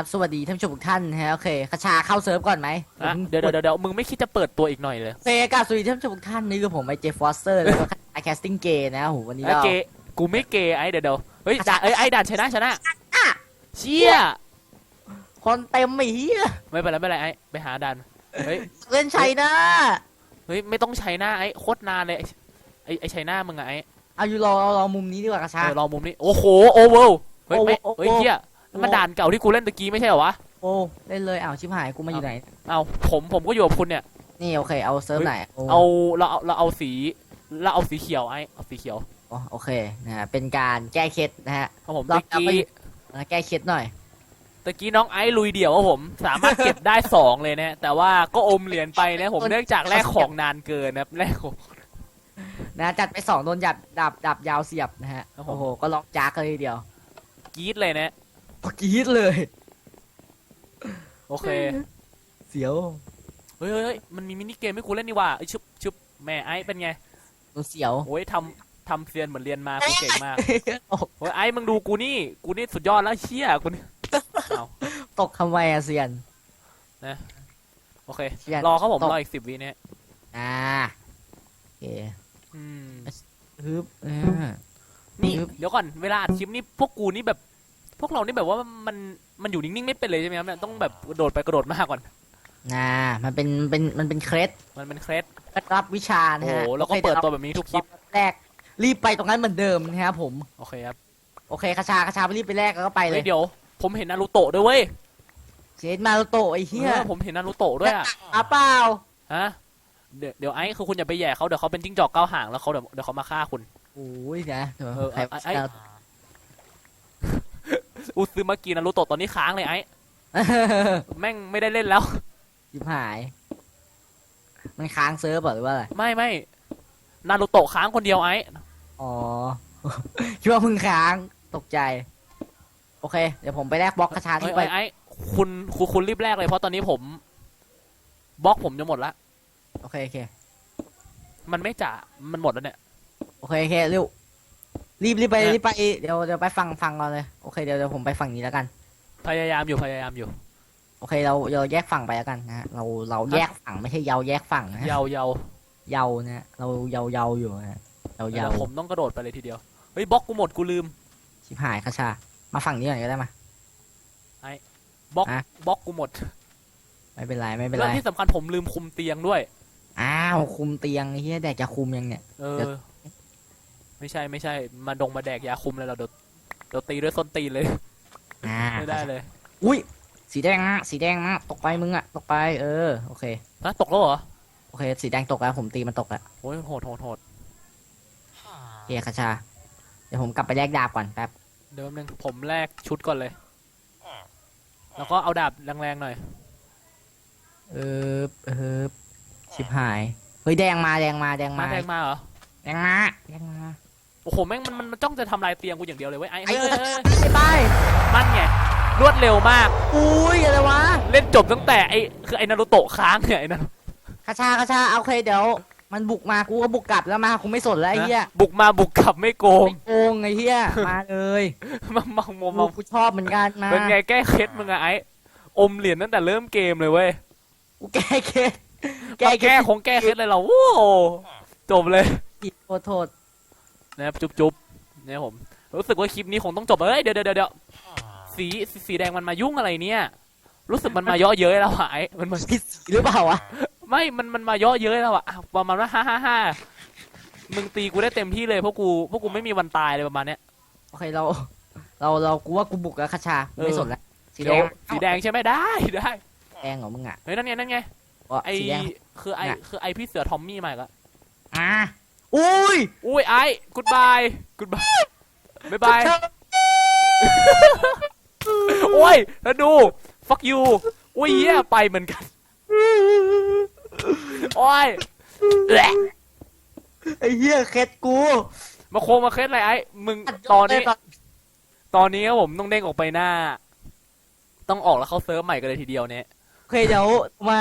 เอาละครับ สวัสดีท่านผู้ชมทุกท่านนะฮะโอเคคชาเข้าเซิร์ฟก่อนไหมอะเดี๋ยวเดี๋ยวเดี๋ยวมึงไม่คิดจะเปิดตัวอีกหน่อยเลยโอเคกับสวัสดีท่านผู้ชมทุกท่านนี่คือผมไอเจฟฟอสเตอร์แล้วก็ไอแคสติ้งเกย์นะโหวันนี้แล้วเรา เกย์กูไม่เกย์ไอ้เดี๋ยวเดี๋ยวเฮ้ยด่าเอ้ยไอ้ด่านชนะชนะเชี่ยคนเต็มไอ้เหี้ยไม่เป็นไรไม่เป็นไรไอ้ไปหาด่านเฮ้ยเล่นชัยนะ เฮ้ยไม่ต้องใช้หน้าไอ้โคตรนานเลยไอ้ไอ้ไอ้ใช้หน้ามึงอะไอ้เอาอยู่รอรอมุมนี้ดีกว่าคชา เออรอมุมนี้โอ้โหโอเวอร์เฮ้ยไม่โอ้โห เฮ้ยเฮีย โอ้มันด่านเก่าที่กูเล่นตะกี้ไม่ใช่เหรอวะโอ้เล่นเลยอ้าวชิบหายกูมาอยู่ไหน เอาผมผมก็อยู่กับคุณเนี่ย นี่โอเคเอาเซิร์ฟไหนโเอาเราเอาเราเอาสีเราเอาสีเขียวไอ้เอาสีเขียวโอ้โอเคนะฮะเป็นการแก้เคล็ดนะฮะครับผมเราตะกี้มาแก้เคล็ดหน่อยตะกี้น้องไอ้ลุยเดี่ยวครับผมสามารถเก็บได้สองเลยนะ แต่ว่าก็อมเหรียญไปนะผมเนื่องจากแลกของนานเกินนะครับแลกของนะจัดไปสองโดนจับดับดับยาวเสียบนะฮะครับผมโอ้โหก็ล็อกจากเลยทีเดียวกรีดเลยนะ กรี๊ดเลย โอเค เสียวเฮ้ยเฮ้ยเฮ้ยมันมีมินิเกมให้กูเล่นนี่หว่าเอ้ยชึบชึบแม่ไอ้เป็นไงตัวเสียวโอ้ยทำทำเซียนเหมือนเรียนมากูเก่งมากโอ้โอ้ยไอ้มึงดูกูนี่ กูนี่สุดยอดแล้วเชี่ยกูนี่เอาตกทำไมอะเซียน โอเค เชี่ยรอเขาผมตก รออีกสิบวิเนี่ยอ่าโอเคอืมฮึบเออนี่ปึ๊บเดี๋ยวก่อนเวลาอัดคลิปนี่พวกกูนี่แบบ พวกเรานี่แบบว่ามันมันอยู่นิ่งๆไม่เป็นเลยใช่ไหมครับเนี่ยต้องแบบกระโดดไปกระโดดมาก่อนอ่ามันเป็นเป็นมันเป็นเคล็ดมันเป็นเคล็ดเคล็ดรับวิชาโอ้นะโหฮะแล้วก็โอคเปิดยวตัวแบบนี้ทุกคลิปแรกรีบไปตรงนั้นเหมือนเดิมนะครับผมโอเคครับโอเคคาชาคาชาไปรีบไปแรกแล้วก็ไปเลเฮ้ยยเดี๋ยว ผมเห็นนารูโตะด้วยเว้ยเชดมาโรโตะไอ้เหี้ยเออผมเห็นนารูโตะด้วยอะอาเปล่าฮะเดี๋ยวเดี๋ยวไอ้คือคุณอย่าไปแย่เขาเดี๋ยวเขาเป็นจิ้งจอกเก้าหางแล้วเขาเดี๋ยวเดี๋ยวเขามาฆ่าคุณโอ้ยนะเดี๋ยวเออใครไอ้ไอ้อุซึมากินารูโตะตอนนี้ค้างเลยไอ้แม่งไม่ได้เล่นแล้ว ยิบหาย มันค้างเซิร์ฟเหรอหรือว่าอะไร ไม่ไม่นารูโตะค้างคนเดียวไอ้อ๋อ คิดว่าเพึ่งค้างตกใจ โอเค เดี๋ยวผมไปแลกบล็อกกระชาเอ้ที่ยไปเอ้ยไอ้คุณคุณคุณรีบแรกเลยเพราะตอนนี้ผมบล็อกผมจะหมดละโอเคโอเค มันไม่จ่ามันหมดแล้วเนี่ย โอเคโอเคเร็ว รีบรีบไปเนี่ยรีบไปเดี๋ยวเดี๋ยวไปฟังฟังก่อนเลยโอเคเดี๋ยวเดี๋ยวผมไปฝั่งนี้แล้วกัน พยายามอยู่พยายามอยู่ โอเคเราเราแยกฝั่งไปแล้วกันนะฮะเราเราแยกฝั่งไม่ใช่เยาแยกฝั่งนะฮะเยาเยาเยานะฮะเราเยาเยาอยู่นะฮะเราเยาแล้วผมต้องกระโดดไปเลยทีเดียวเฮ้ยบล็อกกูหมดกูลืมชิบหายกระชา มาฝั่งนี้ก่อนก็ได้มา บล็อกอะ บล็อกกูหมดไม่เป็นไรไม่เป็นแล้ไรวที่สำคัญผมลืมคุมเตียงด้วย อ้าวคุมเตียงไอ้เฮียแดกจะคุมยังเนี่ย เอเดี๋อยว ไม่ใช่ไม่ใช่ มาดงมาแดกยาคุมเลยเราเดี๋ยวเดี๋ยวตีด้วยส้นตีนเลย อ่าไม่ได้เลย อุ้ย สีแดงนะสีแดงนะตกไปมึงอะตกไป เออ โอเคนะตกแล้วเหรอโอเค สีแดงตกแล้ว ผมตีมันตกแล้วโอ้ยโหดโหดโหดโอเคคาชา เดี๋ยวผมกลับไปแลกดาบก่อนแป๊บ เดี๋ยวแป๊บนึงผมแลกชุดก่อนเลย แล้วก็เอาดาบแรงๆหน่อย เออเออชิบหาย เฮ้ยแดงมาแดงมาแดงมามาแรงมาเหรอ แดงมาแดงมาโอ้โหแม่งมันมันมันจ้องจะทำลายเตียงกูอย่างเดียวเลยเว้ยไอ้ไอ้เฮ้ยเอเฮ้ยอเฮ้ยไปไปมันไงรวดเร็วมาก อุ้ยอะไรวะเล่นจบตั้งแต่ไอ้คือไอ้นารูโตะค้างเนี่ยไอ้นั่นคาชาคาชาโอเคเดี๋ยว มันบุกมากูก็บุกกลับแล้วมากูไม่สนแล้วไอ้เหี้ยบุกมาบุกกลับไม่โกงไม่โกงไอ้เหี้ยมาเลยมามามากูมากูชอบเหมือนกันมาเป็นไงแก้เคล็ดมึงอะไอ้อมเหรียญตั้งแต่เริ่มเกมเลยเว้ยกูแก้เคสแก้แก้เคแก้สคงแก้เคล็ดเลยเหราโว้จบเลยผิดโทษโทษ นะครับจุ๊บจุ๊บเนี่ยผมรู้สึกว่าคลิปนี้คงต้องจบเอ้ยเดี๋ยวเดี๋ยวเดี๋ยวสีสีสีแดงมันมายุ่งอะไรเนี่ย รู้สึกมันมาเยอะเย้ยแล้วอะไอ้มันมาผิดสีหรือเปล่าวะไม่มันมันมาเยอะเย้ยแล้วอะอะประมาณว่าฮ่าฮ่าฮ่ามึงตีกูได้เต็มที่เลยเพราะกูเพราะกูไม่มีวันตายเลยประมาณเนี้ยโอเคเรา เราเรากูว่ากูบุกแล้วคาชากูไม่เออสนแล้วสีเดี๋แดยวงสีแดงใช่ไหมได้ได้แดงเหรอมึงอะเฮ้ยนั่นไงนั่นไงอ๋อไอสีแดงคือไอน่ะคือไอพี่เสือทอมมี่มาอีกแล้วอะ อุ้ยอุ้ยไอ้กูดบายกูดบายบายบายโอ้ยแล้วดู fuck you อุ้ยเหี้ยไปเหมือนกันโอ้ยแหละไอ้เหี้ยเคสกูมาโคงมาเคล็ดอะไรไอ้มึงตอนนี้ ตอนนี้ครับผมต้องเด้งออกไปหน้า ต้องออกแล้วเข้าเซิร์ฟใหม่กันเลยทีเดียวเนี่ยโอเคเดี๋ยวมา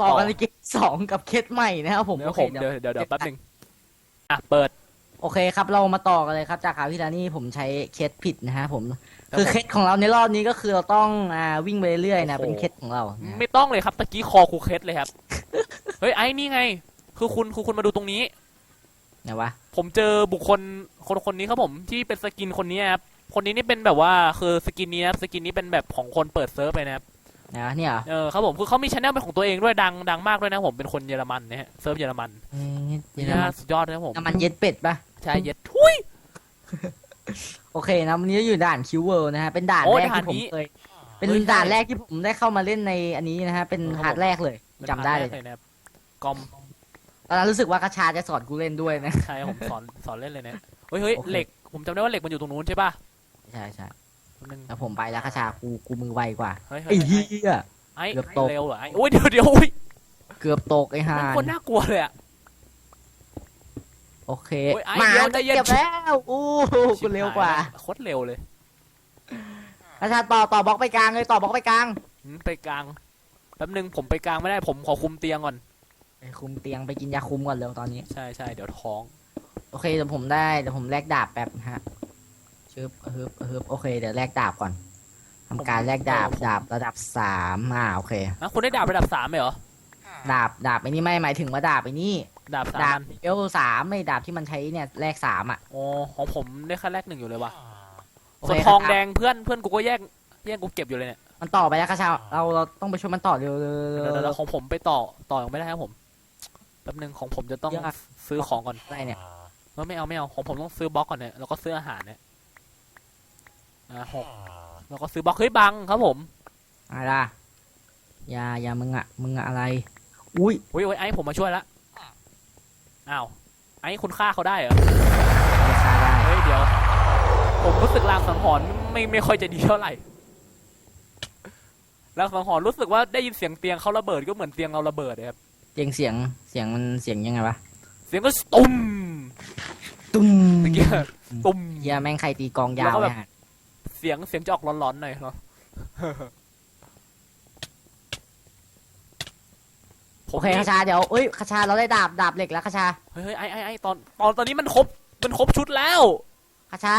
ต่อกันต่อในเกมสองกับเคสใหม่นะครับผมเดี๋ยโอวเคผมเดี๋ยวเดี๋ยวเดี๋ยวเดี๋ยวแป๊บหนึง อะเปิด โอเคครับเรามาต่อกันเลยครับ จากคราวที่แล้วนี่ผมใช้เคสผิดนะฮะผมรับคือผม เคล็ดของเราในรอบนี้ก็คือเราต้องอ่าวิ่งไปเรื่อยๆนะโอ้โห เป็นเคล็ดของเรานะไม่ต้องเลยครับตะกี้คอคูเคสเลยครับ เฮ้ยไอ้นี่ไง คือคุณคือคุณมาดูตรงนี้ นะวะผมเจอบุคคลคนคนนี้ครับผมที่เป็นสกินคนนี้ครับคนนี้นี่เป็นแบบว่าคือสกินนี้นะครับสกินนี้เป็นแบบของคนเปิดเซิร์ฟไปนะครับ นะเนี่ยเหรอเออครับผมคือเขามีช anel เป็นของตัวเองด้วยดังดังมากด้วยนะผมเป็นคนเยอรมันนะฮะเซิร์ฟเยอรมันเอ๊ะเดี๋ยวนี่นะนะสุดยอดนะครับผมน้ำมันเย็ดเป็ดปะใช่เย็ดทุยโอเคนะวันนี้อยู่ด่านคิวเวิลด์นะฮะเป็นด่านโอ้แรกด่านที่ผมนี้เคยเป็นเฮ้ยด่านใช่แรกที่ผมได้เข้ามาเล่นในอันนี้นะฮะเป็นเออครับฮาร์ดแรกเลยจำได้เลยเป็นครั้งแรกนะครับกอมตอนนั้นรู้สึกว่ากระชาจะสอนกูเล่นด้วยนะใช่ครับผมสอนสอนเล่นเลยเนี่ยเฮ้ยเฮ้ยโอเคเหล็กผมจำได้ว่าเหล็กมันอยู่ตรงนู้นใช่ป่ะใช่ใช่แป๊บนึงแล้วผมไปแล้วกระชากูกูมือไวกว่าเฮ้ยเฮ้ไอ้ยเหี้เฮ้ย ย ไอ้เกือบตก เร็วเหรอไอ้โอ้ยเดี๋ยวเดี๋ยวอุ้ยเกือบตกไอ้ห่ามันนคนน่ากลัวเลยอะ โอเคโอ้ยไอ้หมาเดี๋ยวใจเย็น เก็บแล้วอู้กูเร็วกว่าโคตรเร็วเลยกระชาต่อต่อบล็อกไปกลางเลยต่อบล็อกไปกลางหืมไปกลางแป๊บนึงผมไปกลางไม่ได้ผมขอคุมเตียงก่อนไปคุมเตียงไปกินยาคุมก่อนเร็วตอนนี้ ใช่ใช่เดี๋ยวท้อง โอเคเดี๋ยวผมได้เดี๋ยวผมแลกดาบแป๊บนะฮะ ชึบฮึบฮึบโอเคเดี๋ยวแลกดาบก่อนทำการแลกดาบดาบระดับสามอ่าโอเค นะคุณได้ดาบระดับสามไหมเหรอ ดาบดาบไอ้นี่ไม่หมายถึงว่าดาบไอ้นี่ดาบสาดาบมเอลสามไม่ดาบที่มันใช้เนี่ยแลกสามอะ โอ้ของผมได้แค่แรกหนึ่งอยู่เลยว่ะโอเคส่วนทองครับ แดงเพื่อนเพื่อนกูก็แย่งแย่งกูเก็บอยู่เลยเนี่ยมันต่อไปแล้วกระชาเราเราต้องไปช่วยมันต่อเร็วเร็วเดี๋ยวเร็วเดี๋ยวเร็เดี๋ยววของผมไปต่อต่อยังไม่ได้ครับผมแป๊บนึงของผมจะต้องเยอะอะซื้อของก่อนอะไรเนี่ย เออไม่เอาไม่เอาของผมต้องซื้อบล็อกก่อนเนี่ยแล้วก็ซื้ออาหารเนี่ย อ่าหกแล้วก็ซื้อบล็อกเฮ้ยบังครับผมอะไรล่ะอย่าอย่ามึงอะมึงอะอะไร อุ้ยอุ้ยโอ้ยไอ้ผมมาช่วยละอ้าวไอ้คุณฆ่าเขาได้เหรอราคาได้เฮ้ยเดี๋ยว ผมรู้สึกลางสังหรณ์ไม่ไม่ค่อยจะดีเท่าไหร่ลางสังหรณ์รู้สึกว่าได้ยินเสียงเตียงเขาระเบิดก็เหมือนเตียงเราระเบิดเลยครับเสียงเสียงเสียงมันเสียงยังไงวะเสียงก็ตุ้มตุ้มเมื่อกี้ตุ้มเฮียแม่งใครตีกลองยาแล้ววก็แบบเนี่ยเสียงเสียงจะออกร้อนๆหน่อยเนาะผโอมเคคาชาเดี๋ยวเอ้ยคาชาเราได้ดาบดาบเหล็กแล้วคาชาเฮ้ยเฮ้ยไอ้ไอ้ไอ้ตอนตอนตอนนี้มันครบมันครบชุดแล้วคาชา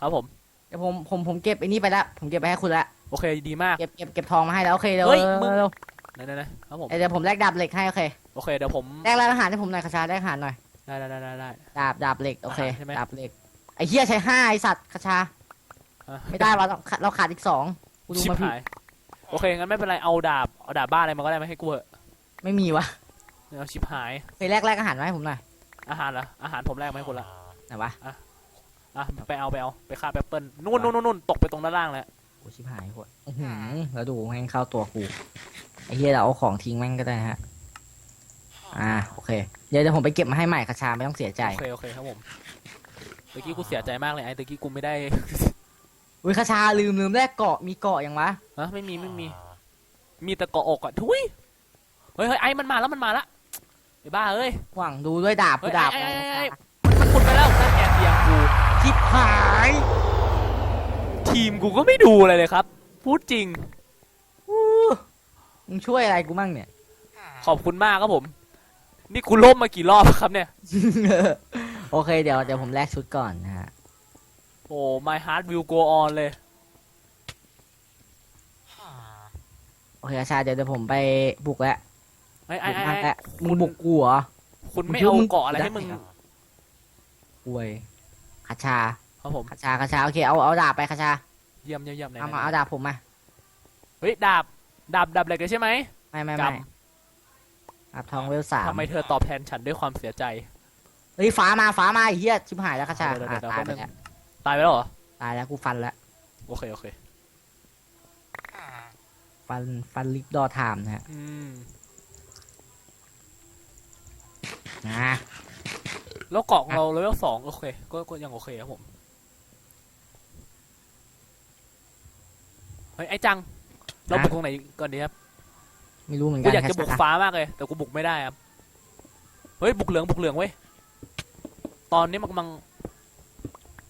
ครับผมเดี๋ยวผมผมผมเก็บไอ้นี่ไปแล้วผมเก็บไปให้คุณแล้วโอเคดีมากเก็บเก็บเก็บทองมาให้แล้วโอเคเดี๋ยวเฮ้ยเร็วมึงเร็วไหนไหนไหนครับผมเดี๋ยวผมแลกดาบเหล็กให้โอเคโอเคเดี๋ยวผมแลกร้านอาหารให้ผมหน่อยคาชาแลกอาหารหน่อยได้ได้ได้ได้ได้ดาบดาบเหล็กโอเคอาหารใช่ไหมดาบเหล็กไอ้เฮียใช้ห้าไอสัตว์คาชาอะ ไม่ได้วะเราขาดเราขาดอีกสองกูดูชิบมาผิดหายโอเคงั้นไม่เป็นไรเอาดาบเอาดาบบ้าอะไรมาก็ได้มาให้กูเถอะไม่มีวะเอาชิบหายเคยแลกแลกอาหารมาให้ผมหน่อยอาหารเหรออาหารผมแรกมาให้คุณละไหนวะอะไปเอาไปเอาไปฆ่าแปปเปิลนู่นนู่นนู่นนู่นตกไปตรงด้านล่างแล้วโอ้ชิบหายโคตรอื้อหือแล้วดูแม่งเข้าตัวกูไอ้เฮียเราเอาของทิ้งแม่งก็ได้นะฮะอ่าโอเคเดี๋ยวเดี๋ยวผมไปเก็บมาให้ใหม่คาชาไม่ต้องเสียใจ โอเคโอเคครับผมตะกี้กูเสียใจมากเลยไอ้ตะกี้กูไม่ได้ อุ้ยคาชาลืมลืมแลกเกาะมีเกาะยังวะฮะไม่มีไม่มี มีแต่เกาะอกอะทุยเฮ้ยเฮ้ยไอ้มันมาแล้วมันมาละไอ้บ้าเอ้ยหวังดูด้วยดาบเฮ้กูยดาบไอ้ไงไอ้ไอ้คาไอ้ชามันขุดไปแล้วนั่นแกเตียงกูชิบหายทีมกูก็ไม่ดูอะไรเลยครับ พูดจริง อู้มึงช่วยอะไรกูมั่งเนี่ย ขอบคุณมากครับผม นี่กูล่มมากี่รอบแล้วครับเนี่ย โอเคเดี๋ยวเดี๋ยวผมแลกชุดก่อนนะฮะ โอ้ my heart will go on เลย โอเคคาชาเดี๋ยวเดี๋ยวผมไปบุกแล้วไอ้ไอ้บุกไอ้มากไอ้แล้วมึงบุกกูเหรอ คุณไม่มึงคิดเอาว่ามึงเกาะอะไรได้ให้มึงเหรออวยคาชาครับผม คาชาคาชาโอเคเอาเอาดาบไปคาชาเยี่ยมเยี่ยมเยี่ยมไหนเอามาไหนเอาดาบผมมาเฮ้ย ดาบ ดาบ ดาบเหล็กเลยใช่ไหม ไม่ไม่กไม่ดาบทองเวลสามทำไมเธอตอบแทนฉันด้วยความเสียใจ เฮ้ยฟ้ามาฟ้ามาไอ้เหี้ยชิบหายแล้วคาชาเดี๋ยวอะเดี๋ยวตายไปแป๊บนึง แล้ว ตายไปแล้วเหรอ ตายแล้วกูฟันแล้ว โอเค โอเค ฟันฟันลิฟดอไทม์นะฮะอืม นะแล้วเกาะของเราเลเวลสองโอเคก็ก็ยังโอเคครับผม เฮ้ย ไอ้จัง เราบุกตรงไหนก่อนดีครับ ไม่รู้เหมือนกูกันอยากคาจะบุกชาฟ้ามากเลย แต่กูบุกไม่ได้ครับ เฮ้ย บุกเหลืองบุกเหลืองเว้ย ตอนนี้มันกำลัง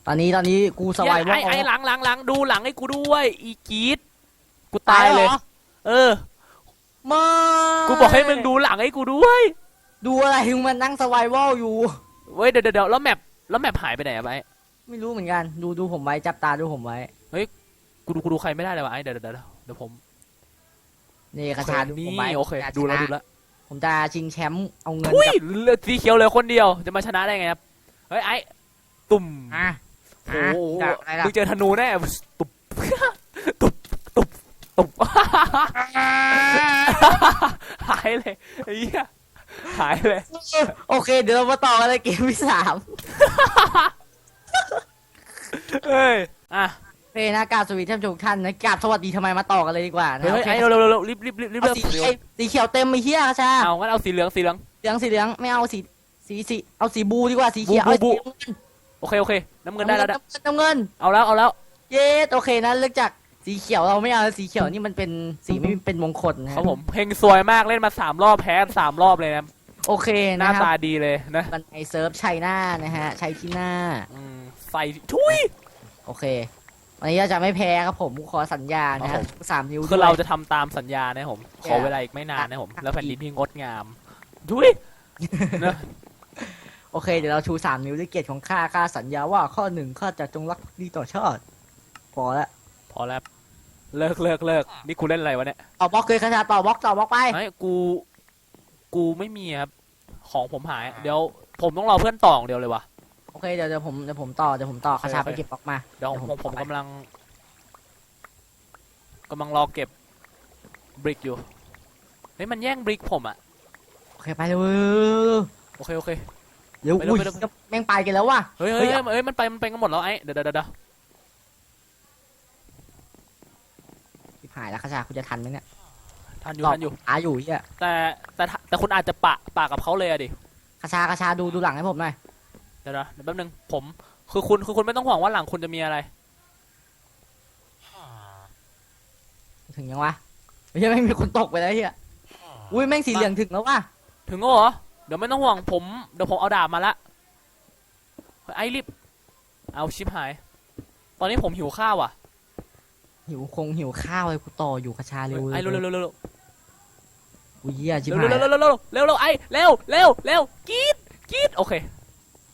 ตอนนี้ตอนนี้กูสบายไอ้ไอ้หลังหลังหลังดูหลังให้กูด้วย อีกีดกูตายเลย เออมากูบอกให้มึงดูหลังให้กูด้วย ดูอะไรมึงมันนั่งสบายวอลอยู่เว้ยเดี๋ยวเดี๋ยวแล้วแมปแล้วแมปหายไปไหนอะไปไม่รู้เหมือนกัน ดูดูผมไว้จับตาดูผมไว้กูดูกูดูใครไม่ได้เลยวะไอ้เดี๋ยวเดี๋ยวเดี๋ยวเดี๋ยวผมนี่คาชาดูนี่ผมไว้โอเคผมจะดูแล้วชนะดูแล้วผมจะชิงแชมป์เอาเงินอุ้ยกับเหลือสีเขียวเหลยคนเดียวจะมาชนะได้ไงครับเฮ้ยไอ้ตุ่มอะ โอ้อะโหจากอะไรล่ะมึงเจอธนูแน่ตุบตุบตุบตุบหายเลยไอ้เหี้ยหายเลย โอเค เดี๋ยวเรามาต่อกันเลยเกมที่สามเฮ้ยอะโอเคนะกราบสวัสดีท่านผู้ชมทุกท่านนะกราบสวัสดีทำไมมาต่อกันเลยดีกว่านะเฮ้ยโอเคไอ้เร็วเร็วเร็วรีบรีบรีบรีบเอาเลือกสีสีเหลืองไอ้สีเขียวเต็มไอ้เหี้ยคาชาเอางั้นเอาสีเหลืองสีเหลืองเหลืองสีเหลืองไม่เอาสีสีสีเอาสีบูดีกว่าสีเขียวบูบูเอาสี โอเคโอเค น้ำเงินได้แล้วนะน้ำเงิน เอาแล้วเอาแล้ว เย้โอเคนะเลือกจากสีเขียวเราไม่เอาสีเขียวนี่มันเป็นสีไม่เป็นมงคลนะครับผมเพลงสวยมากเล่นมาสามรอบแพ้สามรอบเลยนะโอเคหนะน้าครับตาดีเลยนะกันในเซิร์ฟชัยหน้านะฮะชัยที่หน้า อืมใส่ทุย โอเค วันนี้เราจะไม่แพ้ครับผมขอสัญญานะครัฮะบผม สามนิ้วคือด้วยเราจะทำตามสัญญานะผม ขอเนี่ยเวลาอีกไม่นานนะผมอะแล้วแผ่นดินที่งดงามทุยนะ โอเค เดี๋ยวเราชูสามนิ้วด้วยเกียรติของข้าข้าสัญญาว่าข้อหนึ่งข้าจะจงรักภักดีต่อชาติพอละพอแล้วเลิกเลิกเลิกนี่กูเล่นอะไรวะเนี่ยต่อบล็อกเลยคาชาต่อบล็อกต่อบล็อกไปไอ้ยกูกูไม่มีครับของผมหาย เดี๋ยวผมต้องรอเพื่อนต่ออย่างเดียวเลยวะ โอเคเดี๋ยวเดี๋ยวผมเดี๋ยวผมต่อเดี๋ยวผมต่อโอเคคาชาโอเค ไปเก็บบล็อกมาเดี๋ยวเดี๋ยวผผมมผมไปกำลังกำลังรอเก็บบริกอยู่เฮ้ยมันแย่งบริกผมอะโอเคไปเร็วโอเคโอเค เร็วไปเร็วอุ้ยไปเร็ว แม่งไปกันแล้วว่ะเฮ้ยเฮ้เฮ้ยยเฮ้ยมันไปมันไปกันหมดแล้วไอ้เดี๋ยวเดี๋ยวเดี๋ยวชิบหายแล้วคาชาคุณจะทันไหมเนี่ยทันอยู่ตอบทันอยู่อาอยู่เฮียแต่แต่แต่คุณอาจจะปะปะกับเขาเลยอะดิคาชาคาชาดูดูหลังให้ผมหน่อยเดี๋ยวนะเดี๋ยวแป๊บนึงผมคือคุณคือคุณไม่ต้องห่วงว่าหลังคุณจะมีอะไร ถึงยังวะไม่ใช่ไม่งมีคนตกไปแล้วเฮียอุ้ยแม่งสีเหลืองถึงแล้วว่ะถึงแล้วเหรอ เดี๋ยวไม่ต้องห่วงผมเดี๋ยวผมเอาดาบมาละเฮ้ยไอ้รีบเอาชิบหาย ตอนนี้ผมหิวข้าวอะหิวคงหิวข้าวเลยกูต่ออยู่คาชาเร็วไอ้เร็วเร็วเร็วเร็วเร็วอุ้ยเฮียชิบเร็วหายเร็วเร็วเร็วเร็วเร็วเร็วไอ้เร็วเร็วเร็วกรีดกรีดโอเค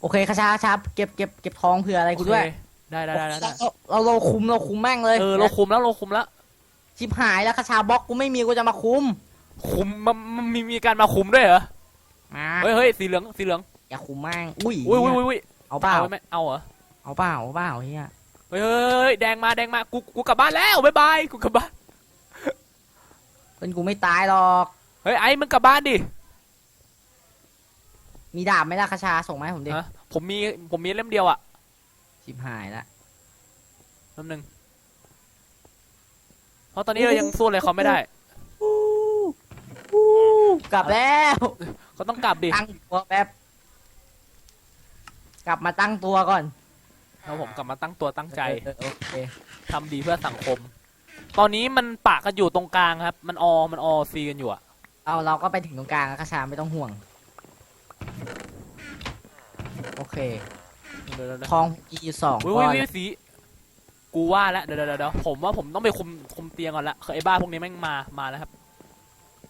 โอเคคาชาคาชาเก็บเก็บเก็บทองเผื่ออะไรกูด้วยโอเคได้ได้ได้ได้ได้เราเราเราคุมเราคุมแม่งเลยเออเราคุมแล้วเราคุมแล้วชิบหายแล้วคาชาบล็อกกูไม่มีกูจะมาคุม คุมมันมันมีมีการมาคุมด้วยเหรอ มาเฮ้ยเฮ้ยสีเหลืองสีเหลืองอย่าคุมแม่งอุ้ยอุ้ยอุ้ยอุ้ยอุ้ยเอาเปล่าเอาไหมเอาเหรอเอาเปล่าเอาเปล่าเฮียเฮ้ยเฮ้ยเฮ้ยแดงมาแดงมากูกูกลับบ้านแล้วบ๊ายบายกูกลับบ้านเป็นกูไม่ตายหรอกเฮ้ยไอ้มึงกลับบ้านดิมีดาบไหมล่ะคาชาส่งมาให้ผมดิฮะผมมีผมมีเล่มเดียวอะชิบหายละแป๊บนึงเพราะตอนนี้เรายังสู้อะไรเขาไม่ได้อู้อู้กลับแล้ว เขาต้องกลับดิตั้งตัวแป๊บ กลับมาตั้งตัวก่อนแล้วผมกลับมาตั้งตัวตั้งใจเออเออโอเคทำดีเพื่อสังคม ตอนนี้มันปะกันอยู่ตรงกลางครับ มันอมันอซีกันอยู่อะเอาเราก็ไปถึงตรงกลางแล้วคาชาไม่ต้องห่วง โอเคเดี๋ยวเดี๋ยวเดี๋ยวทองอีสองอุ้ยก้อุ้ยอนอุ้ยสีกูว่าแล้วเดี๋ยวเดี๋ยวเดี๋ยวผมว่าผมต้องไปคุมคุมเตียงก่อนละคือไอ้บ้าพวกนี้แม่งมามาแล้วครับ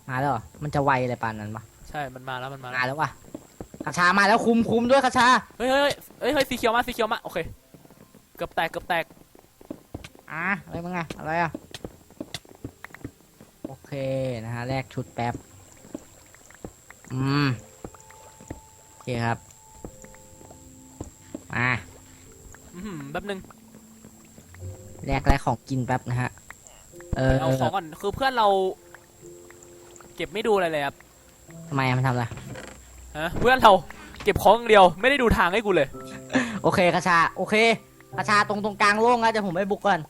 มาแล้วเหรอมันจะไวอะไรปานนั้นปะ ใช่มันมาแล้วมันมามาแล้วแล้ววะคาชามาแล้วคุมคุมด้วยคาชาเฮ้ยเฮ้ยเฮ้ยเฮ้ยสีเขียวมาสีเขียวมาโอเคเกือบแตกเกือบแตกอะอะไรมึงอะอะไรอะโอเคนะฮะแลกชุดแป๊บอืมโอเคครับมาอือหือแป๊บนึงแลกแลกของกินแป๊บนะฮะเออเอาของก่อนคือเพื่อนเรา เก็บไม่ดูอะไรเลยครับ ทำไมอะมันทำอะไร ฮะเพื่อนเราเก็บของอย่างเดียวไม่ได้ดูทางให้กูเลยโอเคคาชา โอเคคาชาตรงตรงกลางโล่งแล้วเดี๋ยวผมไปบุกก่อน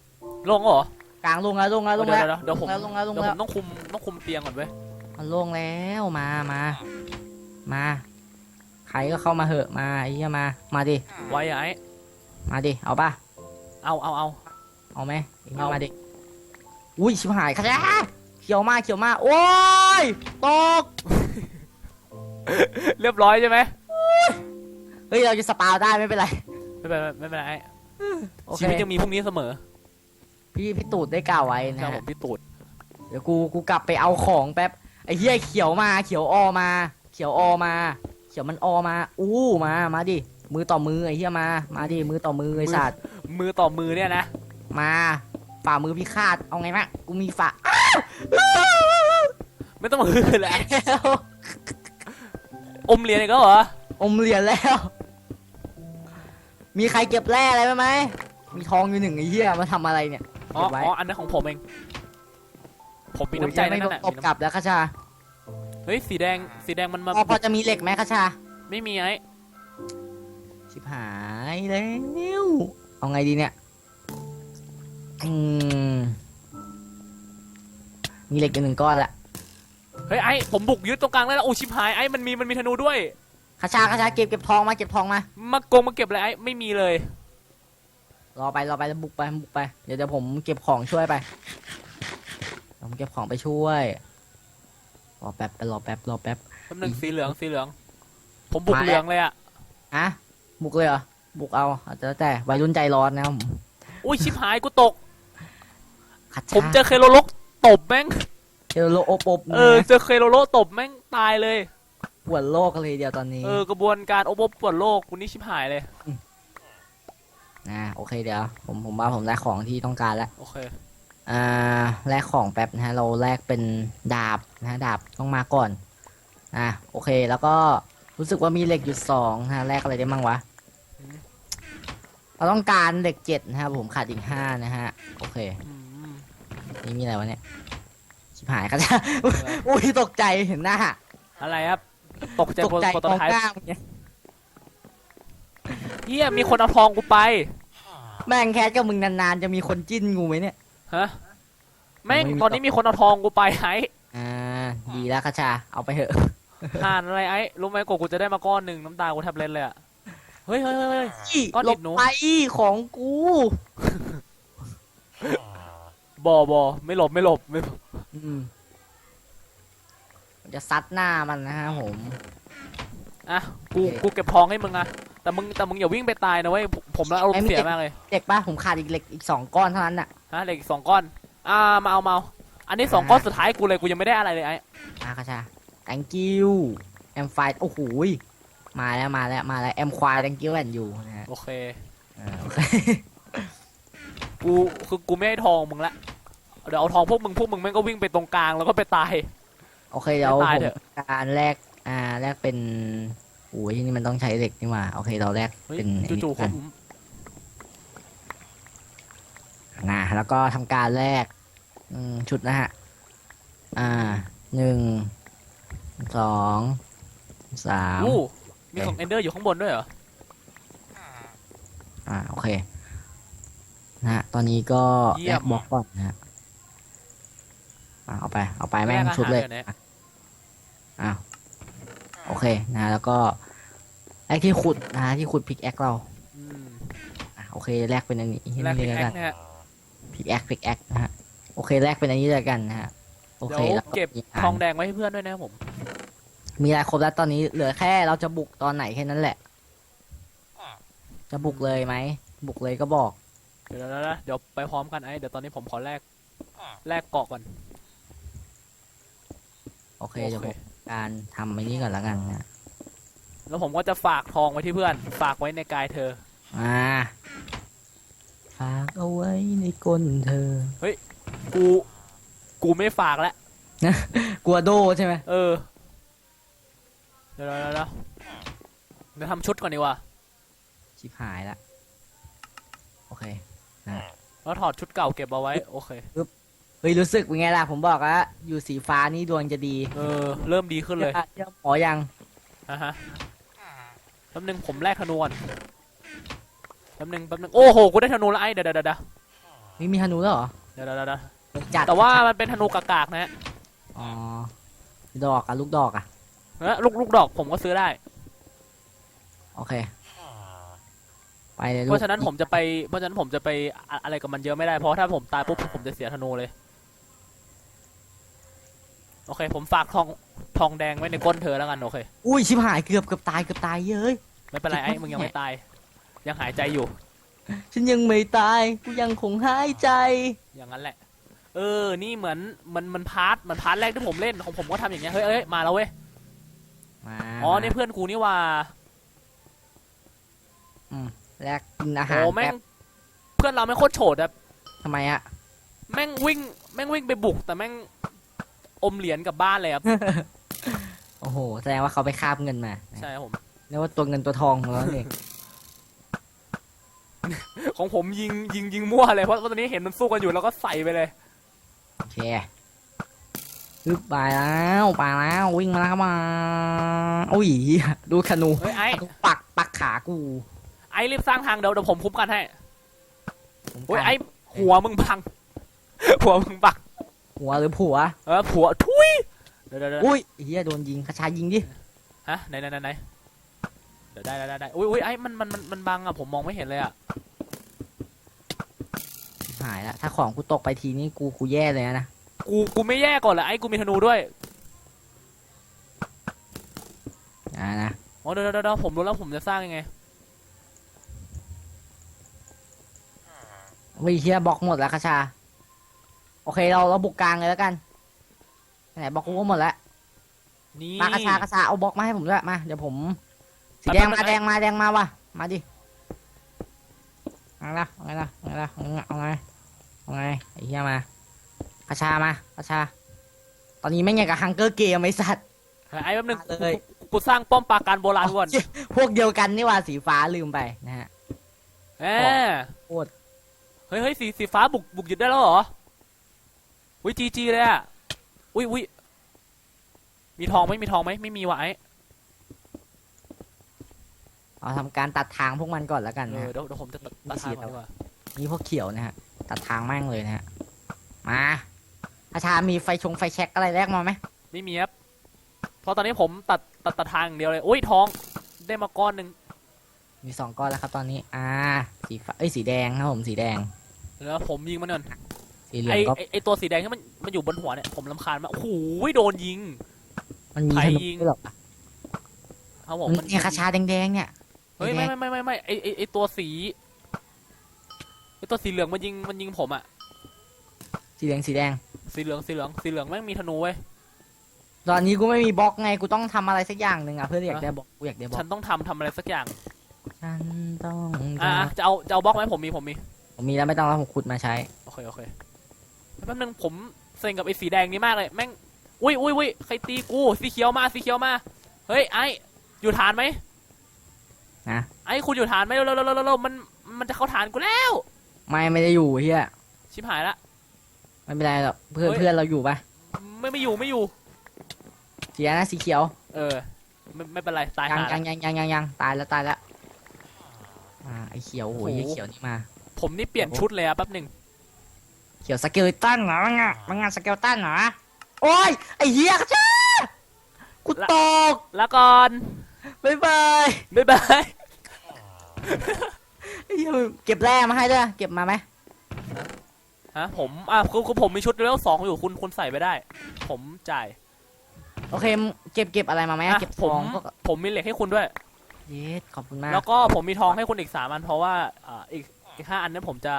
ลงเหรอกลางโล่งแล้วโล่งแล้วโล่งเดี๋ยวแล้วเดี๋ยวเดี๋ยวผมแล้วลงแล้วลงเดี๋ยวแล้ผวมต้องคุมต้องคุมเตียงก่อนเว้ยมันโล่งแล้วมามามา ใครก็เข้ามาเหอะมาไอ้เหี้ยมา มาดิ ไว้อะไอ้มาดิ เอาป่ะ เอาเอาเอา เอาไหมเองเอามาดิ อุ้ยชิบหายคาชาเขียวมากเขียวมากโอ้ย ตก เรียบร้อยใช่ไหมเฮ้ยเราจะสปาวได้ไม่เป็นไร ไม่เป็นไรไม่เป็นไรไอ้โอเคชีวิตยังมีพรุ่งนี้เสมอพี่พี่ตูดได้กล่าวไว้คนะรับผฮะมพี่ตูดเดี๋ยวกูกูกลับไปเอาของแป๊บไอ้เหี้ยเขียวมาเขียวออมา เขียวออมา เขียวมันออมา อู้มามาดิมือต่อมือไอ้เหี้ยมา มาดิมือต่อมือไอ้สัตว์มือต่อมือเนี่ยนะมาฝ่ามือพิฆาตเอาไงบ้างกูมีฝ่า ไม่ต้องมาฮือแล้ว อมเหรียญอีกแล้วเหรอ อมเหรียญแล้ว มีใครเก็บแร่อะไรไหมไหม มีทองอยู่หนึ่งไอ้เหี้ยมาทำอะไรเนี่ยอ๋อ เก็บไว้อ๋อ อันนั้นของผมเอง ผมมีน้ำใจไม่นั่โดนนน่ะตบกลับแล้วคาชาเฮ้ย สีแดง สีแดงมันมา พอพอจะมีเหล็กไหมคาชา ไม่มีไอ้ ชิบหายแล้วเอาไงดีเนี่ยอืมมีเหล็กอยู่หนึ่งก้อนละ เฮ้ยไอ้ผมบุกยึดตรงกลางแล้วนะโอ้ชิบหายไอ้มันมีมันมีธนูด้วยคาชาคาชาเก็บเก็บทองมาเก็บทองมา มาโกงมาเก็บอะไรไอ้ไม่มีเลย รอไปรอไปแล้วบุกไปบุกไปเดี๋ยวเดี๋ยวผมเก็บของช่วยไปผมเก็บของไปช่วยรอแป๊บไปรอแป๊บรอแป๊บแป๊บหนึงสีเหลืองสีเหลือง ผมบุกมาแล้วเหลืองเลยอะอะบุกเลยเหรอบุกเอาอาจจะแล้วแต่วัยรุ่นใจร้อนนะครับผมอุ้ยชิบหายกูตกคาชาผมเจอเคโรโลกตบแม่ง เจอโลโอปบเออเจอเคโรโลตบแม่งตายเลย ปวดโลกกันเลยเดียวตอนนี้เออกระบวนการโอบปวดโลกกูนี่ชิบหายเลยนะโอเคเดี๋ยวผมผมว่าผมได้ของที่ต้องการแล้วโอเคอ่าแลกของแป๊บนะฮะเราแลกเป็นดาบนะฮะดาบต้องมาก่อนอะโอเคแล้วก็รู้สึกว่ามีเหล็กอยู่สองนะฮะแลกอะไรได้มั่งวะอืมเราต้องการเหล็กเจ็ดนะครับผมขาดอีกห้านะฮะโอเคอืมนี่มีอะไรวะเนี่ย ชิบหายครับ อุ้ยตกใจเห็นหน้า อะไรครับ ตกใจตกใจโปรโตมองไทหป์น้ามึงเนี่ยเฮียมีคนเอาทองกูไป แม่งแคสกับมึงนานๆ จะมีคนจิ้นงูไหมเนี่ย ฮะ แม่งไม่มีตอนนี้มีคนเอาทองกูไปไอ้อ่า ดีแล้วคาชา เอาไปเถอะห่านอะไรไอ้ รู้ไหมกว่ากูจะได้มาก้อนหนึ่งน้ำตากูแทบเล่นเลยอะเฮ้ยเฮ้ยเฮ้ยเฮ้ยก้อนหลอิบฐหนูไปของกู บอบอไม่หลบไม่หลบไม่หลบอืมจะซัดหน้ามันนะฮะผม อะกูโอเคกูเก็บทองให้มึงอะแต่มึงแต่มึงอย่าวิ่งไปตายนะเว้ยผมแล้วอารมไอ้ณ์ไม่เสียเก็บ มากเลยเด็กปะผมขาดอีกเหล็กอีกสองก้อนเท่านั้นน่ะฮะเหล็กอีกสองก้อน อ่ามาเอามาเอาอันนี้สองก้อนสุดท้ายกูเลยกูยังไม่ได้อะไรเลยไอ้อากาชา thank you แอมไฟโอ้โหยมาแล้วมาแล้วมาแล้วแอมควาย thank you and you นะฮะโอเคอ่าโอเค กูคือกูไม่ให้ทองมึงละเดี๋ยวเอาทองพวกมึงพวกมึงแม่งก็วิ่งไปตรงกลางแล้วก็ไปตาย โอเคเดี๋ยวไม่ตายผมเถอะการแลกอ่าแลกเป็นโอ้ยที่นี่มันต้องใช้เหล็กนี่หว่าโอเคเราแลกเฮ้ยเป็นไอ้นี่จู่ๆผกันมนะแล้วก็ทำการแลกอืมชุดนะฮะอ่าหนึ่งสองสามอู้มีของเอนเดอร์อยู่ข้างบนด้วยเหรออ่าโอเค นะฮะตอนนี้ก็เยี่แลยม กบล็อกก่อนนะฮะอ่าเอาไป เอาไปแม่แลกงอาหารชุดเลยเดี๋ยวนี้อ้าวโอเคนะแล้วก็แลกที่ขุดนะฮะที่ขุดพิกแอคเราอืมอะโอเคแลกเป็นอันนี้ที่แลกนี่พิกแล้วแอกัคนเนี่ยพิกแอคพิกแอคนะฮะโอเคแลกเป็นอันนี้แล้วกันนะฮะโอเคเดี๋ยวแล้วเก็บมีทองแดงไว้ให้เพื่อนด้วยนะครับผม มีอะไรครบแล้วตอนนี้เหลือแค่เราจะบุกตอนไหนแค่นั้นแหละ จะบุกเลยไหมบุกเลยก็บอกเดี๋ยวเดี๋ยวเดี๋ยวเดี๋ยวไปพร้อมกันไอ้เดี๋ยวตอนนี้ผมขอแลกแลกเกาะก่อน โอเคเดี๋ยวผมการทำไอ้นี้ก่อนแล้วกันนะแล้วผมก็จะฝากทองไว้ที่เพื่อน ฝากไว้ในกายเธอ อ่าฝากเอาไว้ในก้นเธอกู กูไม่ฝากแล้วกลัวโดใช่ไหมเออ เดี๋ยวเดี๋ยวเดี๋ยวเดี๋ยวเดี๋ยวทำชุดก่อนดีกว่า ชิบหายละ โอเค แล้วถอดชุดเก่าเก็บเอาไว้ โอเค เฮ้ยรู้สึกเป็นไงล่ะผมบอกแล้วอยู่สีฟ้านี่ดวงจะดีเออ เริ่มดีขึ้นเลยเชื่อหมอยังอะฮะแป๊บนึงผมแลกธนูก่อนแป๊บนึงแป๊บนึงโอ้โหกูได้ธนูแล้วไอ้เดี๋ยวเดี๋ยวเดี๋ยวนี่มีธนูแล้วเหรอเดี๋ยวเดี๋ยวเดี๋ยวจัดแต่ว่ามันเป็นธนูกากๆนะฮะอ๋อดอกอะลูกดอกอะเออลูกลูกดอกผมก็ซื้อได้ โอเค ไปเลยลูเพกราะฉะนั้นผมจะไปเพราะฉะนั้นผมจะไปอะอะไรกับมันเยอะไม่ได้เพราะถ้าผมตายปุ๊บผมจะเสียธนูเลย โอเค ผมฝากทองทองแดงไว้ในก้นเธอแล้วกันโอเค อุ้ยชิบหายเกือบเกือบตายเกือบตายเย้ย ไม่เป็นไรไอ้คิดว่ามึงยังไม่ตาย ยังหายใจอยู่ ฉันยังไม่ตายกูยังคงหายใจ อย่างนั้นแหละ เออ นี่เหมือนมันมันพาร์ทมันพาร์ทแรกที่ผมเล่นของผมก็ทำอย่างเงี้ย เฮ้ยเอ้ยมาแล้วเว้ย มาอ๋อนี่เพื่อนกูนี่ว่า แลกกินอาหารโอ้แม่แป๊งบเพื่อนเราไม่งโคตรโฉดอะทำไมอะ แม่งวิ่งแม่งวิ่งไปบุก แต่แม่งอมเหรียญกลับบ้านเลยครับ โอ้โห แสดงว่าเขาไปคาบเงินมาใช่ครับผม เรียกว่าตัวเงินตัวทองของเราเอง ของผมยิงยิงยิงมั่วเลยเพราะว่าตอนนี้เห็นมันสู้กันอยู่แล้วก็ใส่ไปเลยโอเคฮึบไปแล้วไปแล้ววิ่งมาแล้วครับมาอุ้ยดูธนูเฮ้ยไอ้ธนูปักปักขากู ไอ้รีบสร้างทางเดี๋ยวเดี๋ยวผมคุ้มกันให้ผมโอ้ยกางไอ้หัวมึงพัง หัวมึงปักหัวหรือผัว เออผัวทุยเดี๋ยวเดี๋ยวเดี๋ยวอุ้ยเฮียโดนยิงกระชายิงดิ ฮะไหนไหนไหนไหนเดี๋ยวได้ได้ได้ได้อุ้ยอุ้ยไอ้มันมันมันมันบังอะผมมองไม่เห็นเลยอะหายละถ้าของกูตกไปทีนี้กูกูแย่เลยนะ กูกูไม่แย่ก่อนเลยไอ้กูมีธนูด้วยอ่านะ อ๋อเดี๋ยวเดี๋ยวเดี๋ยวผมรู้แล้วผมจะสร้างยังไง วิเฮียบล็อกหมดแล้วกระชา โอเคเราเราบุกกลางเลยแล้วกันไหนบล็อกกูก็หมดแล้วนี่มากระชากระชาเอาบล็อกมาให้ผมด้วยมาเดี๋ยวผมสีแดงมาแดงมาแดงมาวะมาดิเอาไงล่ะเอาไงล่ะเอาไงล่ะเอาไงเอาไงไอ้เหี้ยมากระชามากระชา ตอนนี้ไม่งยังกับฮังเกอร์เกมไอ้สัตว์ไอ้แป๊บนึงมาเลยกูกูสร้างป้อมปราการโบราณก่อนพวกเดียวกันนี่ว่าสีฟ้าลืมไปนะฮะแหมโคตรเฮ้ยเฮ้ยสีสีฟ้าบุกบุกยึดได้แล้วเหรออุ้ยจีจีเลยอะอุ้ยอุ้ยมีทองไหมมีทองไหมไม่มีวะไอ้เอาทำการตัดทางพวกมันก่อนแล้วกันเอนะอฮะ เดี๋ยวเดี๋ยวผมจะตัดตัดทางก่อนดีกว่านี่พวกเขียวนะฮะ ตัดทางแม่งเลยนะฮะ มาอาชามีไฟชงไฟแช็กอะไรแรกมาไหมไม่มีครับเพราะตอนนี้ผมตัดตัดตัดทางอย่างเดียวเลยอุ้ยทองได้มาก้อนหนึ่งมีสองก้อนแล้วครับตอนนี้ อ่า สีฟ้าเอ้ย สีแดงครับผม สีแดง แล้วผมยิงมันก่อนสีเหลือไองก็ไอ้ไอตัวสีแดงที่มันมันอยู่บนหัวเนี่ยผมลำคาญมากโอ้โหโดนยิง มันมีใครธนูยิง ด้วยเหรอเอาผมมันเนี่ยคาชาแดงๆเนี่ยเฮ้ยไม่ไม่ไม่ไม่ไม่ไอไอไอตัวสีไอตัวสีเหลืองมันยิงมันยิงผมอะสีแดงสีแดง สีเหลืองสีเหลืองสีเหลืองแม่งมีธนูเว้ย ตอนนี้กูไม่มีบล็อกไงกูต้องทำอะไรสักอย่างหนึ่งอะเพื่ออยากได้บล็อกกูอยากได้บล็อฉักนต้องทำทำอะไรสักอย่างฉันต้องอะจะเอาจะเอาบล็อกไหมผมมีผมมี ผมมีแล้วไม่ต้องแล้วผมขุดมาใช้ โอเค โอเคแป๊บนึงผมเซ็งกับไอ้สีแดงนี้มากเลย แม่ง อุ้ยอุ้ยอุ้ยใครตีกู สีเขียวมา สีเขียวมา เฮ้ย ไออยู่ฐานไหมนะ ไอ้คุณอยู่ฐานไหมเร็วเร็วเร็วเร็วเร็วมัน มันจะเข้าฐานกูแล้ว ไม่ไม่ได้อยู่เฮียชิบหายละ ไม่เป็นไรหรอกเพื่อนเฮ้ยเพื่อนเราอยู่ปะไม่ไม่อยู่ไม่อยู่ เสียนะสีเขียว เออ ไม่ไม่เป็นไรตายยังหายัละงยังยังยังยังตายแล้วตายแล้วอ่าไอเขียวโอ้โหโอ้โหไอเขียวนี่มา ผมนี่เปลี่ยนชุดเลยอะแป๊บหนึ่งเขียวสเกลตันเหรอมังอะมังงะสเกลตันเหรอโอ้ยไอ้เหี้ยกระจ้ากูตกแล้วก่อนบ๊ายบายบ๊ายบายไอ้เหี้ยเก็บแร่มาให้ด้วยเก็บมาไหมฮะผมอะคือคือผมมีชุดเลเวลสองอยู่คุณคุณใส่ไปได้ ผมจ่ายโอเคเก็บเก็บอะไรมาไหมอะเก็บผทมองก็ผมมีเหล็กให้คุณด้วย เย็ดขอบคุณมากแล้วก็ผมมีทองให้คุณอีกสามอันเพราะว่าอ่าอีก อีกห้าอันนั้นผมจะ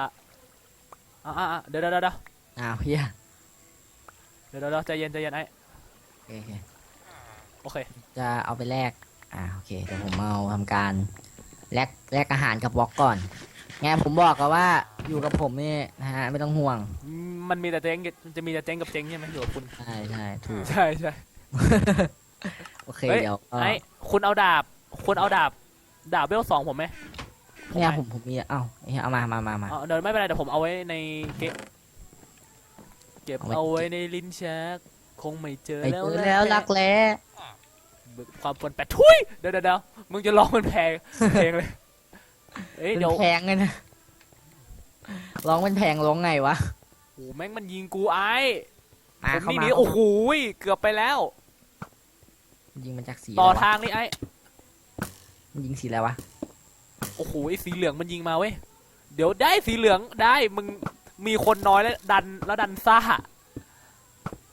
อ่าอ่าเดี๋ยวเดี๋ยวเดี๋ยวเดี๋ยวอ้าวเฮียเดี๋ยวเดี๋ยวใจเย็นใจเย็นไอ้โอเคโอเคโอเค จะเอาไปแลกอ่าโอเคเดี๋ยวผมเอาทำการแลกแลกอาหารกับบล็อกก่อนไงผมบอกกันว่าอยู่กับผมนี่นะฮะไม่ต้องห่วง มันมีแต่เจ๊งมันจะมีแต่เจ๊งกับเจ๊งใช่ไหมอยู่กับคุณใช่ใช่ถูกใช่ใช่โอเคเฮ้ยเดี๋ยวเอ่อไอ้คุณเอาดาบคุณเอาดาบ ดาบเวลสองผมไหม เนี่ยให้ผมผมมีเอ้าเอ้ยเอามามามามา อ๋อเดี๋ยวไม่เป็นไรเดี๋ยวผมเอาไว้ในเก็บเก็บเอาไว้เอาไว้ในลิ้นชักคงไม่เจอไปแล้วเจอแล้วรักแร้ความปนแปดทุยเดี๋ยวเดี๋ยวเดี๋ยวมึงจะร้องเป็นแพงเพลงเลยเอ้ยเป็นเดี๋ยวแพงเลยนะร้องเป็นแพงร้องไงวะโอ้แม่งมันยิงกูไอ้มาผมเข้านี่มาหนีโอ้โหเกือบไปแล้ว ยิงมันจากสีต่ออะไรวะทางนี่ไอ้มันยิงสีอะไรวะ โอ้โหไอ้สีเหลืองมันยิงมาเว้ย เดี๋ยวได้สีเหลืองได้มึงมีคนน้อยแล้วดันแล้วดันซ่า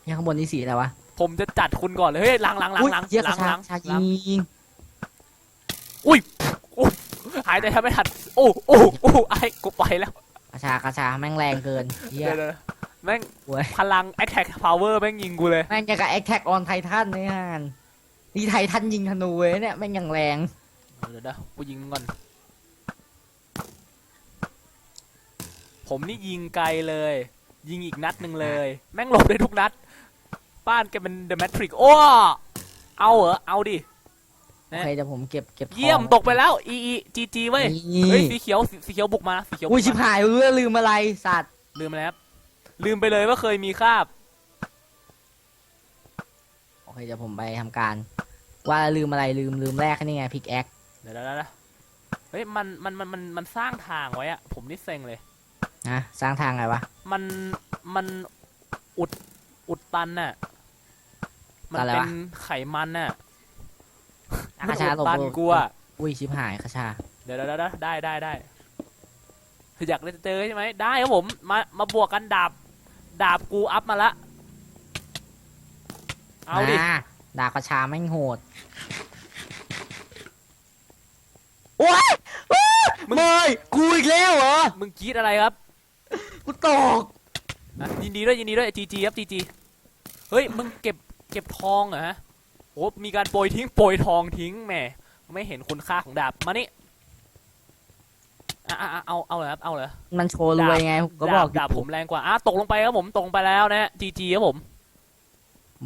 เนี่ยข้างบนนี่สีอะไรวะผมจะจัดคุณก่อนเลยเฮ้ยล้างล้างล้างอุ้ยล้างเหี้ยกล้าระงชาล้างชายิล้างงยิงหายใจแทบไม่ทันโอ้โอ้โอ้ไอ้กูไปแล้วกระชากระชาแม่งแรงเกินเฮียเดี๋ยวเดี๋ยวแม่งโว้ย พลัง attack power แม่งยิงกูเลย แม่งจะกับแอคแท็กออนไททันนี่ฮะนี่ไททันยิงธนูเว้ยเนี่ยแม่งยังแรง เดี๋ยวเดี๋ยวกูยิงก่อน ผมนี่ยิงไกลเลย ยิงอีกนัดหนึ่งเลย แม่งหลบได้ทุกนัดป้านแกเป็นเดอะแมทริกโอ้เอาเหรอ เอาดิ โอเคเดี๋ยวผมเก็บเก็บทองเยี่ยมตกไปแล้ว อีอีจีจีเว้ย นี่เฮ้ยสีเขียวสีสีเขียวบุกมาสีเขียวบุอุ้ยกชิบมาหายรู้แล้วลืมอะไรสัตว์ลืมไปแล้วครับลืมไปเลยว่าเคยมีคราบ โอเคเดี๋ยวผมไปทำการ ว่าลืมอะไรลืมลืมแรกนี่ไงพิกแอคเดี๋ยวเดี๋ยวเดี๋ยวเฮ้ยมันมันมันมันมันสร้างทางไว้อะผมนี่เซ็งเลย นะสร้างทางไงวะ มันมันอุดอุดตันน่ะ มันตันอะไรเป็วะนไขมันน่ะอามันคาชาอุดหลบตันหลบกูอะอุ้ยชิบหายคาชาเดี๋ยวเดี๋ยวเดี๋ยวได้ได้ได้อยากเจอใช่ไหมได้ครับผมมามาบวกกันดาบดาบกูอัพมาละ เอาดิอ่ดาบคาชาแม่งโหดโอ้ยอ้ามึง เมยกูอีกแล้วเหรอมึงกรีดอะไรครับ กูตกอะยินดีด้วยยินดีด้วยจีจีครับจีจีเฮ้ยมึงเก็บเก็บทองเหรอฮะโอ้มีการโปรยทิ้งโปรยทองทิ้งแหมไม่เห็นคุณค่าของดาบมานี่อะอะอะเอาเอาเลยครับเอาเลย มันโชว์รวยไงผมก็บอกดาบผมแรงกว่าอะตกลงไปครับผมตกลงไปแล้วนะจีจีครับผม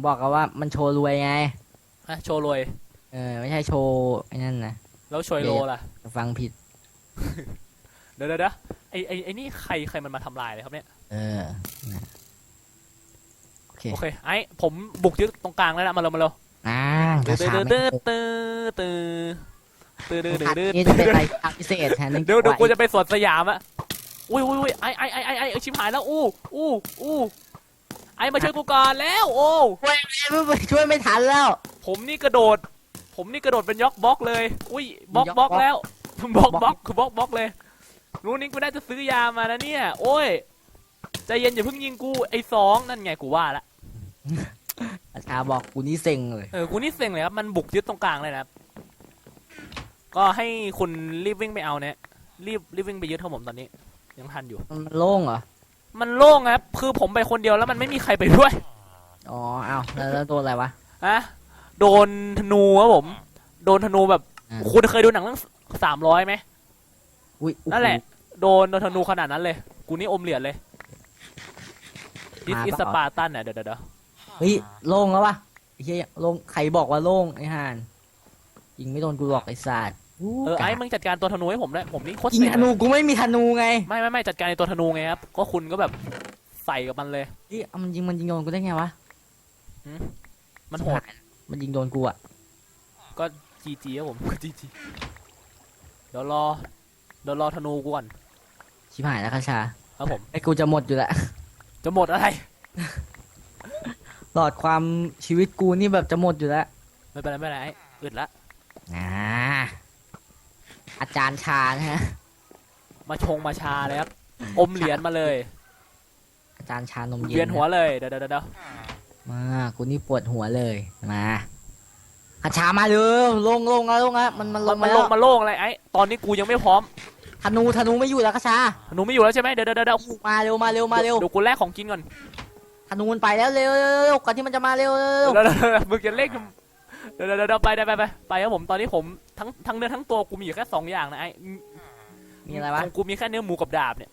บอกกันว่ามันโชว์รวยไง ฮะโชว์รวยเออไม่ใช่โชว์ไอ้นั่นนะแล้วโชยโลล่ะ ฟังผิด เดี๋ยวเดี๋ยวเดี๋ยวไอไอไอนี่ใครใครมันมาทำลายเลยครับเนี่ย เออนะโอเคโอเคไอผมบุกยึดตรงกลางแล้วนะมาเร็วมาเร็วอ่าตื้คาอชาตื้อไม่ตื้อโหดตื้อตื้อตื้อตื้อตื้อพัดตื้อนี่จะเป็นอะไรพิเศษแทนนึงเดี๋ยวเดี๋ยวกูจะไปสวนสยามอะอุ้ยอุ้ยอุ้ยไอไอไอไอไอไอชิบหายแล้วอู้อู้อู้ไอมาช่วยกูก่อนแล้ว โอ้ช่วยไม่ทันแล้ว ผมนี่กระโดด ผมนี่กระโดดเป็นยกบล็อกเลย อุ้ยบล็อกยกบบล็ล็ออกกแล้วบล็อกบล็อกคือบล็อกบล็อกเลย รู้นี่กูน่าจะซื้อยามานะเนี่ย โอ้ยใจเย็นอย่าเพิ่งยิงกูไอ้สองนั่นไงกูว่าละ อาชาบอกกูนี่เซ็งเลย เออกูนี่เซ็งเลยครับ มันบุกยึดตรงกลางเลยนะครับ ก็ให้คุณรีบวิ่งไปเอาเนี่ยรีบรีบวิ่งไปยึดเท่าผมตอนนี้ ยังทันอยู่ มันโล่งเหรอ มันโล่งครับ คือผมไปคนเดียวแล้วมันไม่มีใครไปด้วย อ๋ออ้าวแล้วแล้วโดนอะไรวะฮะโดนธนูครับผม โดนธนูแบบ อ่า คุณเคยดูหนังเรื่องสามร้อยไหม อุ้ยนั่นแหละ โดนโดนธนูขนาดนั้นเลย กูนี่อมเหรียญเลย This is Spartan น่ะเดี๋ยวเดี๋ยวเดี๋ยวเฮ้ยโล่งแล้ววะไอ้เหี้ยโล่งใครบอกว่าโล่งไอ้ห่านยิงไม่โดนกูหรอกไอ้สัตว์เออไอ้มึงจัดการตัวธนูให้ผมด้วยผมนี่โคตรยิงเซ็งธนูกูไม่มีธนูไงไม่ไม่ไม่จัดการในตัวธนูไงครับ ก็คุณก็แบบใส่กับมันเลยเฮ้ยเอามันยิงมันยิงโดนกูได้ไงวะมันโหดมันยิงโดนกูอะก็จีจีครับผมจีจีเดี๋ยวรอ เดี๋ยวรอธนูกูก่อนชิบหายแล้วคาชาครับผมไอ้กูจะหมดอยู่แล้วจะหมดอะไร หลอดความชีวิตกูนี่แบบจะหมดอยู่แล้วไม่เป็นไรไม่เป็นไรไอ้อึดละอ่าอาจารย์ชานะฮะมาชงมาชาเลยครับอมเหรียญมาเลยอาจารย์ชานมเย็นเวียนหัวเลยเดี๋ยวเดี๋ยวเดี๋ยวมากูนี่ปวดหัวเลยมาคาชามาเร็วลงลงแล้วลงแล้วมันมันลมันงมัมานแล้ลวงมาโล่งอะไรไอ้ตอนนี้กูยังไม่พร้อม ธนูธนูไม่อยู่แล้วคาชาธนูไม่อยู่แล้วใช่ไหมเดี๋ยวเดี๋ยวเดี๋ยวมาเร็วมาเร็วมาเร็วเดี๋ยวกูแลกของกินก่อนธนูมันไปแล้วเร็วเร็วเร็วก่อนที่มันจะมาเร็วเร็วเร็วเดี๋ยวเดี๋ยวเดี๋ยวมึงจะเลขเดี๋ยวเดี๋ยวเดี๋ยวไปได้ไปไปไปครับผมตอนนี้ผมทั้งทั้งเนื้อทั้งตัวกูมีอยู่แค่สองอย่างนะไอ้มีอะไรวะของกูมีแค่เนื้อหมูกับดาบเนี่ย